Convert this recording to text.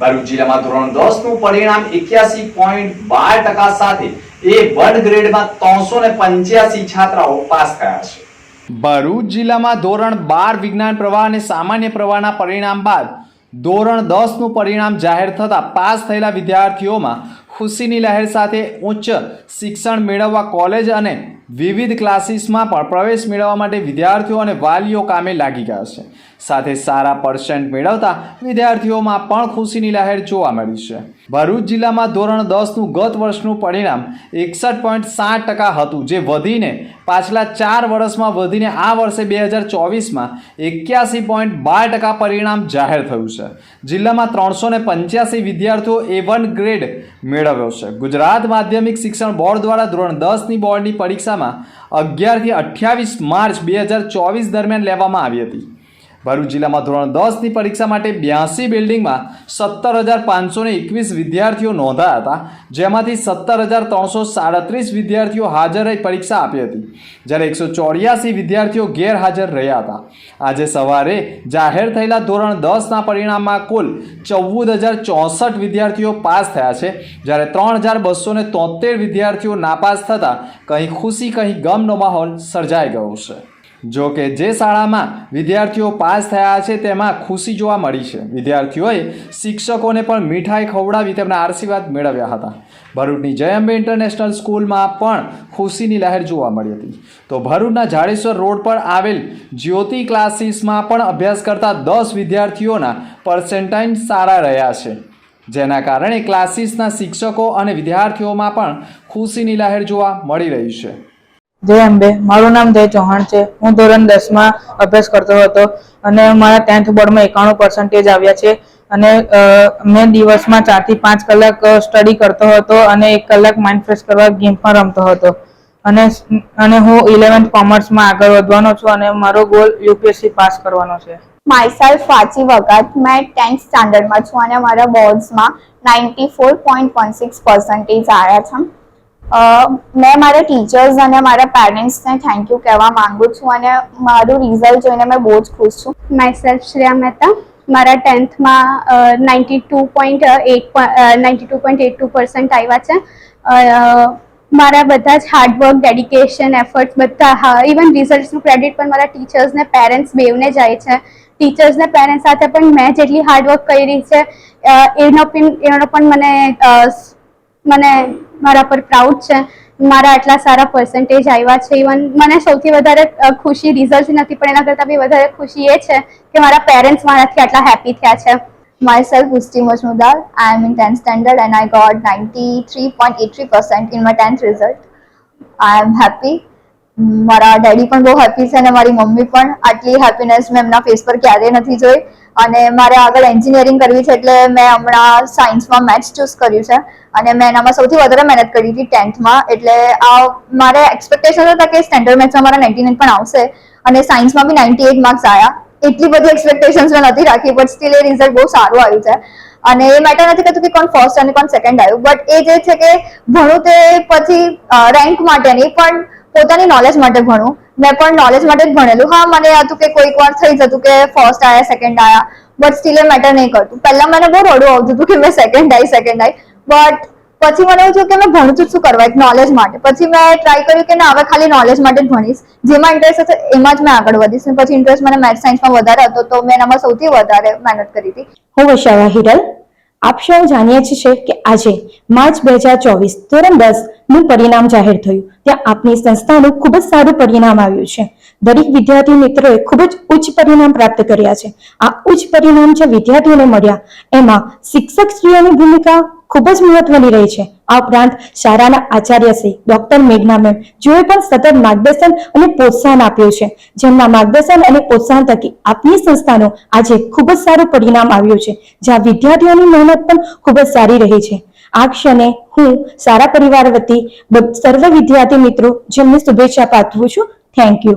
ભરૂચ જિલ્લામાં ધોરણ દસનું પરિણામ એક્યાસી પોઈન્ટ બાર ટકા સાથે એ વન ગ્રેડમાં ત્રણસો ને પંચ્યાસી છાત્રાઓ પાસ થયા છે. ભરૂચ જિલ્લામાં ધોરણ બાર વિજ્ઞાન પ્રવાહ અને સામાન્ય પ્રવાહના પરિણામ બાદ ધોરણ દસનું પરિણામ જાહેર થતાં પાસ થયેલા વિદ્યાર્થીઓમાં ખુશીની લહેર સાથે ઉચ્ચ શિક્ષણ મેળવવા કોલેજ અને વિવિધ ક્લાસીસમાં પણ પ્રવેશ મેળવવા માટે વિદ્યાર્થીઓ અને વાલીઓ કામે લાગી ગયા છે. સાથે સારા પર્સન્ટ મેળવતા વિદ્યાર્થીઓમાં પણ ખુશીની લહેર જોવા મળી છે. ભરૂચ જિલ્લામાં ધોરણ દસનું ગત વર્ષનું પરિણામ એકસઠ પોઈન્ટ સાત ટકા હતું, જે વધીને પાછલા ચાર વર્ષમાં વધીને આ વર્ષે બે હજાર ચોવીસમાં એક્યાસી પોઈન્ટ બાર ટકા પરિણામ જાહેર થયું છે. જિલ્લામાં ત્રણસો ને પંચ્યાસી વિદ્યાર્થીઓ એ વન ગ્રેડ મેળવ્યો છે. ગુજરાત માધ્યમિક શિક્ષણ બોર્ડ દ્વારા ધોરણ દસની બોર્ડની પરીક્ષામાં અગિયારથી અઠ્યાવીસ માર્ચ બે હજાર ચોવીસ દરમિયાન લેવામાં આવી હતી. ભરૂચ જિલ્લામાં ધોરણ દસની પરીક્ષા માટે બ્યાસી બિલ્ડિંગમાં સત્તર હજાર પાંચસો એકવીસ વિદ્યાર્થીઓ નોંધાયા હતા, જેમાંથી સત્તર હજાર ત્રણસો સાડત્રીસ વિદ્યાર્થીઓ હાજર રહી પરીક્ષા આપી હતી. જ્યારે એકસો ચોર્યાસી વિદ્યાર્થીઓ ગેરહાજર રહ્યા હતા. આજે સવારે જાહેર થયેલા ધોરણ દસના પરિણામમાં કુલ ચૌદ હજાર ચોસઠ વિદ્યાર્થીઓ પાસ થયા છે. જ્યારે ત્રણ હજાર બસો તોતેર વિદ્યાર્થીઓ નાપાસ થતાં, કંઈ ખુશી, કંઈ ગમનો માહોલ સર્જાઈ ગયો છે. જો કે જે શાળામાં વિદ્યાર્થીઓ પાસ થયા છે તેમાં ખુશી જોવા મળી છે. વિદ્યાર્થીઓએ શિક્ષકોને પણ મીઠાઈ ખવડાવી તેમના આશીર્વાદ મેળવ્યા હતા. ભરૂચની જયંબે ઇન્ટરનેશનલ સ્કૂલમાં પણ ખુશીની લહેર જોવા મળી હતી. તો ભરૂચના જાડેશ્વર રોડ પર આવેલ જ્યોતિ ક્લાસીસમાં પણ અભ્યાસ કરતા દસ વિદ્યાર્થીઓના પર્સેન્ટાઇન સારા રહ્યા છે. જેના કારણે ક્લાસીસના શિક્ષકો અને વિદ્યાર્થીઓમાં પણ ખુશીની લહેર જોવા મળી રહી છે. જય અંબે. મારું નામ જય ચૌહાણ છે. હું ધોરણ દસમાં અભ્યાસ કરતો હતો અને મારા ટેન્થ બોર્ડમાં એકાણું પર્સન્ટેજ આવ્યા છે. અને મેં દિવસમાં ચારથી પાંચ કલાક સ્ટડી કરતો હતો અને એક કલાક માઇન્ડ ફ્રેશ કરવા ગેમ પણ રમતો હતો. અને અને હું ઇલેવન્થ કોમર્સમાં આગળ વધવાનો છું અને મારો ગોલ યુપીએસસી પાસ કરવાનો છે. માયસેલ્ફ વાંચી વખત મેં ટેન્થ સ્ટાન્ડર્ડમાં છું અને મારા બોર્ડ્સમાં ninety four point one six percentage આવ્યા છે. મેં મારા ટીચર્સ અને મારા પેરેન્ટ્સને થેન્ક યુ કહેવા માંગુ છું અને મારું રિઝલ્ટ જોઈને મેં બહુ જ ખુશ છું. માય સેલ્ફ શ્રેયા મહેતા મારા ટેન્થમાં ninety two point eight ninety two point eight two percent આવ્યા છે. મારા બધા જ હાર્ડવર્ક ડેડિકેશન એફર્ટ્સ બધા, હા ઇવન રિઝલ્ટનું ક્રેડિટ પણ મારા ટીચર્સને પેરેન્ટ્સ બેવને જાય છે. ટીચર્સને પેરેન્ટ્સ સાથે પણ મેં જેટલી હાર્ડવર્ક કરી છે એનો પણ એનો પણ મને મને મારા પર પ્રાઉડ છે મારા આટલા સારા પર્સન્ટેજ આવ્યા છે ઇવન મને સૌથી વધારે ખુશી રિઝલ્ટ નથી, પણ એના કરતાં બી વધારે ખુશી એ છે કે મારા પેરેન્ટ્સ મારાથી આટલા હેપી થયા છે myself Pusti Majmudar. I am in 10th standard and I got 93.83% in my 10th result. I am happy. મારા ડેડી પણ બહુ હેપી છે અને મારી મમ્મી પણ આટલી હેપીનેસ મેં એમના ફેસ પર ક્યારેય નથી જોઈ. અને મારે આગળ એન્જિનિયરિંગ કરવી છે એટલે મેં હમણાં સાયન્સમાં મેથ્સ ચૂઝ કર્યું છે. અને મેં એનામાં સૌથી વધારે મહેનત કરી હતી ટેન્થમાં એટલે આ મારે એક્સપેક્ટેશન હતા કે સ્ટેન્ડર્ડ મેથ્સમાં મારા નાઇન્ટી નાઇન પણ આવશે. અને સાયન્સમાં બી નાઇન્ટી એટ માર્ક્સ આવ્યા એટલી બધી એક્સપેક્ટેશન્સ મેં નથી રાખી બટ સ્ટીલ એ રિઝલ્ટ બહુ સારું આવ્યું છે. અને એ મેટર નથી કહેતું કે કોણ ફર્સ્ટ અને કોણ સેકન્ડ આવ્યું. બટ એ જે છે કે ભણું તે પછી રેન્ક માટે નહીં, પણ પોતાની નોલેજ માટે ભણું. મેં પણ નોલેજ માટે જ ભણેલું. હા, મને હતું કે કોઈક વાર થઈ જતું કે ફર્સ્ટ આવ્યા સેકન્ડ આવ્યા બટ સ્ટીલ એ મેટર નહીં કરતું. પહેલા મને બહુ રડવું આવતું હતું કે મેં સેકન્ડ આવી સેકન્ડ આવી બટ પછી મને એવું થયું કે મેં ભણું છું શું કરવા? એક નોલેજ માટે. પછી મેં ટ્રાય કર્યું કે ના, હવે ખાલી નોલેજ માટે જ ભણીશ. જેમાં ઇન્ટરેસ્ટ હશે એમાં જ મેં આગળ વધીશ. ને પછી ઇન્ટરેસ્ટ મને મેથ્સ સાયન્સમાં વધારે હતો, તો મેં એનામાં સૌથી વધારે મહેનત કરી હતી. હું વૈશાલા હિરલ. આપ સૌ જાણીએ છીએ કે આજે માર્ચ બે હજાર ચોવીસ ધોરણ દસનું પરિણામ જાહેર થયું. ત્યાં આપની સંસ્થાનું ખૂબ જ સારું પરિણામ આવ્યું છે. દરેક વિદ્યાર્થી મિત્રોએ ખૂબ જ ઉચ્ચ પરિણામ પ્રાપ્ત કર્યા છે. આ ઉચ્ચ પરિણામ જે વિદ્યાર્થીઓને મળ્યા, એમાં શિક્ષક શ્રીઓની ભૂમિકા ખૂબ જ મહત્વની રહી છે. આ ઉપરાંત શાળાના આચાર્ય શ્રી ડોક્ટર મેઘના મેમ જેઓએ પણ સતત માર્ગદર્શન અને પ્રોત્સાહન આપ્યું છે. જેમના માર્ગદર્શન અને પ્રોત્સાહન થકી આપની સંસ્થાનું આજે ખૂબ જ સારું પરિણામ આવ્યું છે. જ્યાં વિદ્યાર્થીઓની મહેનત પણ ખૂબ જ સારી રહી છે. આ ક્ષણે હું સારા પરિવાર વતી સર્વ વિદ્યાર્થી મિત્રો જેમને શુભેચ્છા પાઠવું છું, થેન્ક યુ.